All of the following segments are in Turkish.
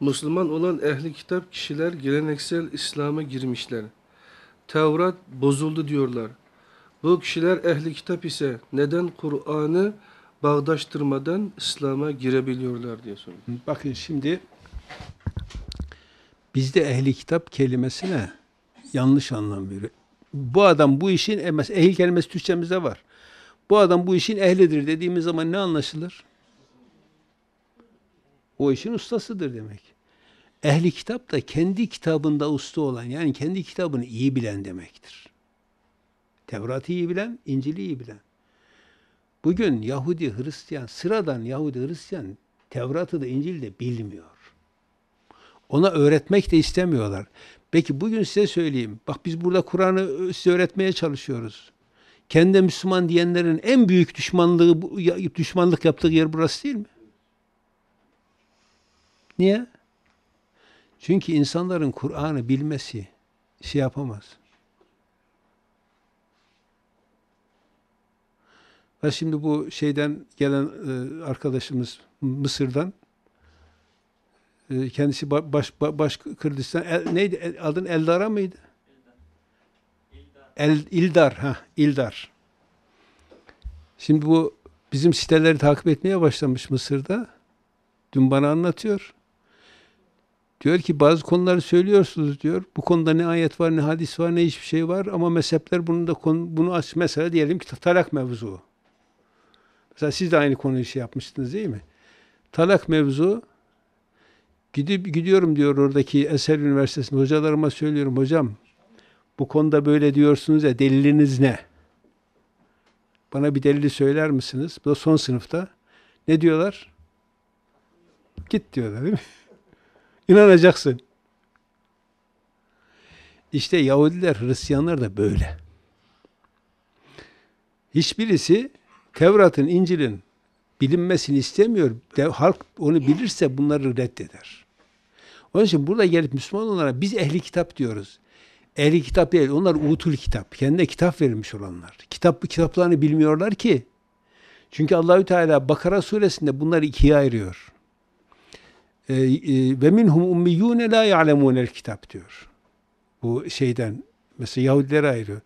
Müslüman olan ehli kitap kişiler geleneksel İslam'a girmişler. Tevrat bozuldu diyorlar. Bu kişiler ehli kitap ise neden Kur'an'ı bağdaştırmadan İslam'a girebiliyorlar diye soruyor. Bakın şimdi bizde ehli kitap kelimesine yanlış anlam veriyor. Bu adam bu işin e, ehil kelimesi Türkçemizde var. Bu adam bu işin ehlidir dediğimiz zaman ne anlaşılır? O işin ustasıdır demek. Ehli kitap da kendi kitabında usta olan yani kendi kitabını iyi bilen demektir. Tevrat'ı iyi bilen, İncil'i iyi bilen. Bugün Yahudi, Hristiyan, sıradan Yahudi, Hristiyan Tevrat'ı da İncil'i de bilmiyor. Ona öğretmek de istemiyorlar. Peki bugün size söyleyeyim. Bak biz burada Kur'an'ı size öğretmeye çalışıyoruz. Kendi Müslüman diyenlerin en büyük düşmanlığı, düşmanlık yaptığı yer burası değil mi? Niye? Çünkü insanların Kur'an'ı bilmesi şey yapamaz. Ve şimdi bu şeyden gelen e, arkadaşımız Mısır'dan e, kendisi ba- baş, ba- baş Kürdistan el- neydi adın Eldara mıydı? El İldar ha İldar. Şimdi bu bizim siteleri takip etmeye başlamış Mısır'da. Dün bana anlatıyor. Diyor ki bazı konuları söylüyorsunuz diyor. Bu konuda ne ayet var, ne hadis var, ne hiçbir şey var ama mezhepler bunu da konu, bunu aç. Mesela diyelim ki talak mevzu. Mesela siz de aynı konuyu şey yapmıştınız değil mi? Talak mevzu gidip gidiyorum diyor oradaki Eser Üniversitesi'nde hocalarıma söylüyorum hocam bu konuda böyle diyorsunuz ya deliliniz ne? Bana bir delili söyler misiniz? Bu da son sınıfta. Ne diyorlar? Git diyorlar değil mi? İnanacaksın. İşte Yahudiler, Hristiyanlar da böyle. Hiçbirisi Tevrat'ın, İncil'in bilinmesini istemiyor. De, halk onu bilirse bunları reddeder. Onun için burada gelip Müslüman olanlara biz ehli kitap diyoruz. Ehli kitap değil, onlar utul kitap. Kendine kitap verilmiş olanlar. Kitap kitaplarını bilmiyorlar ki. Çünkü Allahü Teala Bakara suresinde bunları ikiye ayırıyor. Ee, e, Ve minhum ummiyyune la ya'lemunel kitap diyor. Bu şeyden mesela Yahudilere ayırıyor.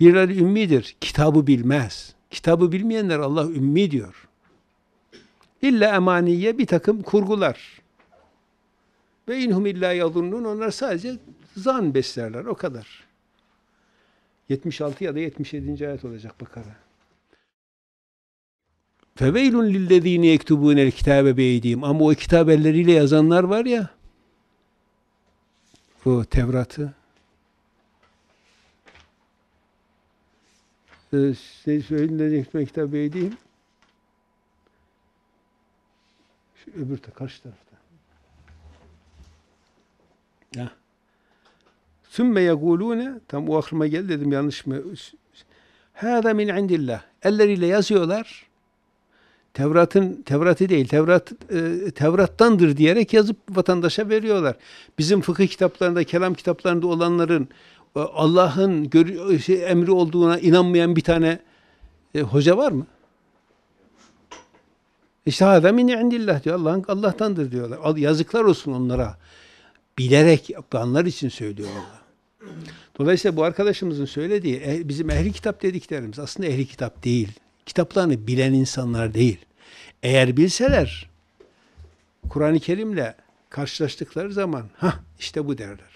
Birileri ümmidir, kitabı bilmez. Kitabı bilmeyenler Allah ümmi diyor. İlla emaniye bir takım kurgular. Ve inhum illa yazunnun onlar sadece zan beslerler o kadar. 76 ya da 77. ayet olacak Bakara. Feveylun lillezine yektubunel kitabe beydihim. Ama o kitap elleriyle yazanlar var ya o Tevrat'ı şey söyleyeyim de kitap beydihim şu öbür taraf, karşı tarafta. Ya. Sümme yegulune tam o aklıma geldi dedim yanlış mı? Hâzâ min indillah. Elleriyle yazıyorlar. Tevrat'ın Tevrat'ı değil, Tevrat e, Tevrat'tandır diyerek yazıp vatandaşa veriyorlar. Bizim fıkıh kitaplarında, kelam kitaplarında olanların e, Allah'ın şey, emri olduğuna inanmayan bir tane e, hoca var mı? İşte hâzâ min indillah diyor. Allah'ın Allah'tandır diyorlar. Yazıklar olsun onlara. Bilerek yapanlar için söylüyor Allah. Dolayısıyla bu arkadaşımızın söylediği eh- bizim ehli kitap dediklerimiz aslında ehli kitap değil. Kitaplarını bilen insanlar değil. Eğer bilseler Kur'an-ı Kerim'le karşılaştıkları zaman ha işte bu derler.